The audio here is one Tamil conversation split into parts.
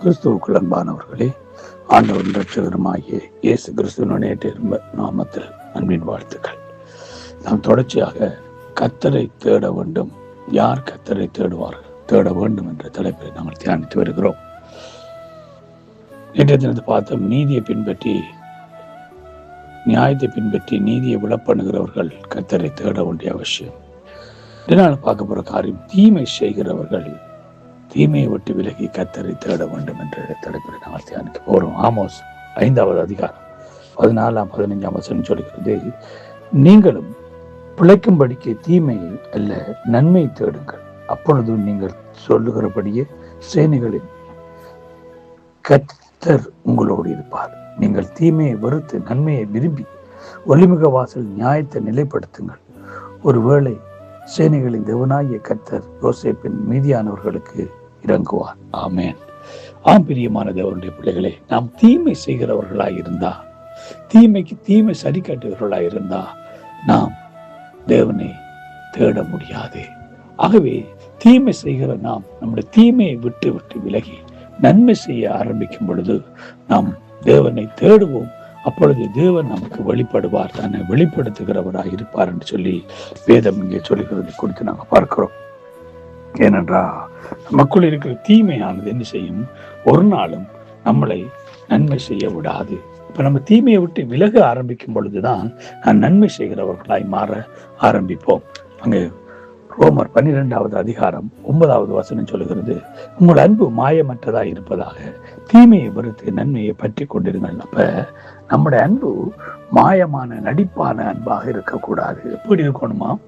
கிறிஸ்துவுக்கு அன்பானவர்களே ஆண்டவன் ரட்சகருமாகிய இயேசு கிறிஸ்துவனுடைய திரும்ப நாமத்தில் அன்பின் வாழ்த்துக்கள். நாம் தொடர்ச்சியாக கத்தரை தேட வேண்டும். யார் கத்தரை தேடுவார்கள்? தேட வேண்டும் என்ற தலைப்பை நாங்கள் தியானித்து வருகிறோம். இன்றைய தினத்தை பார்த்தோம். நீதியை பின்பற்றி நியாயத்தை பின்பற்றி நீதியை விளப்பண்ணுகிறவர்கள் கத்தரை தேட வேண்டிய அவசியம். இதனால் பார்க்க போற காரியம் தீமை செய்கிறவர்கள் தீமையை விட்டு விலகி கத்தரை தேட வேண்டும் என்ற தலைப்பில் நாங்கள் தியானிக்க போகிறோம் ஆமோஸ் ஐந்தாவது அதிகாரம் பதினாலாம் பதினைஞ்சாம் வசனம் சொல்கிறது நீங்களும் பிழைக்கும்படிக்கு தீமை அல்ல நன்மை தேடுங்கள். அப்பொழுது நீங்கள் சொல்லுகிறபடியே சேனைகளின் கத்தர் உங்களோடு இருப்பார். நீங்கள் தீமையை வெறுத்து நன்மையை விரும்பி ஒளிமுக வாசல் நியாயத்தை நிலைப்படுத்துங்கள். ஒருவேளை சேனைகளின் தேவனாகிய கர்த்தர் யோசேப்பின் மீதியானவர்களுக்கு இறங்குவார். ஆமேன். ஆம் பிரியமான தேவனுடைய பிள்ளைகளே நாம் தீமை செய்கிறவர்களாக இருந்தா தீமைக்கு தீமை சரி கட்டுகிறவர்களாய் இருந்தா நாம் தேவனை தேட முடியாது. ஆகவே தீமை செய்கிற நாம் நம்முடைய தீமையை விட்டு விட்டு விலகி நன்மை செய்ய ஆரம்பிக்கும் பொழுது நாம் தேவனை தேடுவோம். அப்பொழுது தேவன் நமக்கு வெளிப்படுவார் தன்னை வெளிப்படுத்துகிறவராக இருப்பார் என்று சொல்லி வேதம் இங்கே சொல்லுகிறது குறித்து நாங்கள் பார்க்கிறோம். ஏனென்றா நமக்குள் இருக்கிற தீமையானது என்ன செய்யும்? ஒரு நாளும் நம்மளை நன்மை செய்ய விடாது. இப்ப நம்ம தீமையை விட்டு விலக ஆரம்பிக்கும் பொழுதுதான் நான் நன்மை செய்கிறவர்களாய் மாற ஆரம்பிப்போம். அங்கே ரோமர் பன்னிரெண்டாவது அதிகாரம் ஒன்பதாவது வசனம் சொல்லுகிறது உங்கள் அன்பு மாயமற்றதா இருப்பதாக தீமையை வெறுத்து நன்மையை பற்றி கொண்டிருங்கள். அப்ப நம்முடைய அன்பு மாயமான நடிப்பான அன்பாக இருக்கக்கூடாது. எப்படி இருக்கணுமா?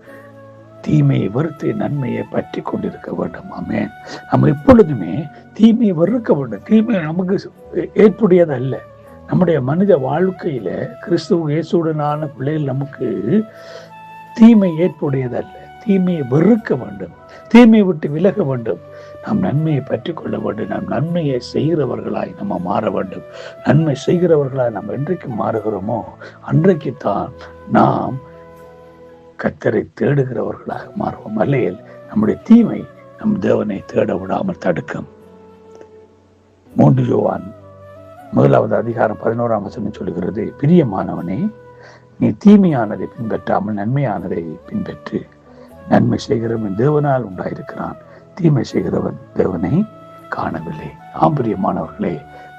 தீமையை வெறுத்து நன்மையை பற்றி கொண்டிருக்க வேண்டும். ஆமேன். நம்ம எப்பொழுதுமே தீமையை வெறுக்க வேண்டும். தீமை நமக்கு ஏற்புடையது அல்ல. நம்முடைய மனித வாழ்க்கையில கிறிஸ்துவ இயேசுடனான பிள்ளைகள் நமக்கு தீமை ஏற்புடையது அல்ல. தீமையை வெறுக்க வேண்டும் தீமையை விட்டு விலக வேண்டும். நாம் நன்மையை பற்றி கொள்ள வேண்டும். நாம் நன்மையை செய்கிறவர்களாய் நம்ம மாற வேண்டும். நன்மை செய்கிறவர்களாய் நாம் என்றைக்கு மாறுகிறோமோ அன்றைக்குத்தான் நாம் கத்தரை தேடுகிறவர்களாக மாறுவோம். அல்லையில் நம்முடைய தீமை நம் தேவனை தேட விடாமல் தடுக்கும். மூன்று யோவான் முதலாவது அதிகாரம் பதினோராம் வசனம் சொல்லுகிறது பிரியமானவனே நீ தீமையானதை பின்பற்றாமல் நன்மையானதை பின்பற்று. நன்மை செய்கிறவன் தேவனால் உண்டாயிருக்கிறான். தீமை செய்கிறவன் தேவனை காணவில்லை. ஆம்பரியமானவர்களே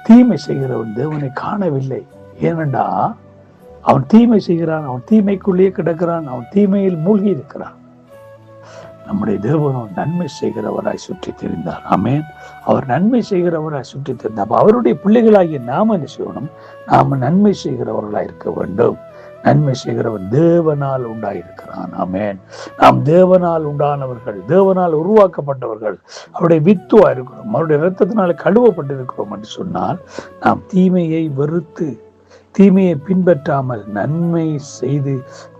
தீமை செய்கிறவன் தேவனை காணவில்லை. ஏனென்றா அவன் தீமை செய்கிறான் அவன் தீமைக்குள்ளேயே கிடக்கிறான் அவன் தீமையில் மூழ்கி இருக்கிறான். நம்முடைய தேவனும் நன்மை செய்கிறவராய் சுற்றி தெரிந்தார். ஆமேன். அவர் நன்மை செய்கிறவராய் சுற்றி தெரிந்தார். அவருடைய பிள்ளைகளாகிய நாம என்ன செய்யணும்? நாம நன்மை செய்கிறவர்களாய் இருக்க வேண்டும். நன்மை செய்கிறவர் தேவனால் உண்டாயிருக்கிறான். ஆமேன். நாம் தேவனால் உண்டானவர்கள் தேவனால் உருவாக்கப்பட்டவர்கள் அவருடைய வித்துவா இருக்கிறோம். அவருடைய இரத்தத்தினால கழுவப்பட்டிருக்கிறோம் என்று சொன்னால் நாம் தீமையை வெறுத்து தீமையை பின்பற்றாமல் நன்மை செய்து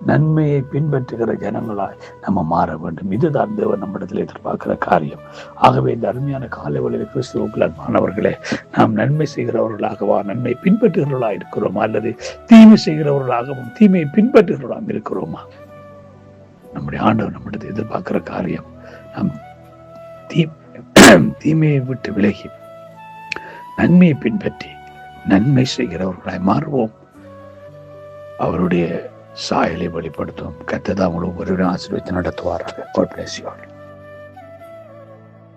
நன்மையை பின்பற்றுகிற ஜனங்களாய் நம்ம மாற வேண்டும். இதுதான் தேவன் நம்மிடத்தில் எதிர்பார்க்கிற காரியம். ஆகவே இந்த அருமையான காலவழியில் கிறிஸ்துவுக்குள் மாணவர்களே நாம் நன்மை செய்கிறவர்களாகவா நன்மை பின்பற்றுகிறவர்களாக இருக்கிறோமா அல்லது தீமை செய்கிறவர்களாகவும் தீமையை பின்பற்றுகிறவர்களாக இருக்கிறோமா? நம்முடைய ஆண்டவர் நம்மிடத்தில் எதிர்பார்க்கிற காரியம் நாம் தீ தீமையை விட்டு விலகி நன்மையை பின்பற்றி நன்மை செய்கிறவர்களாய் மாறுவோம். அவருடைய சாயலை வெளிப்படுத்தும். கத்ததான் ஒவ்வொருவரும் ஆசீர்வதித்து நடத்துவாராக.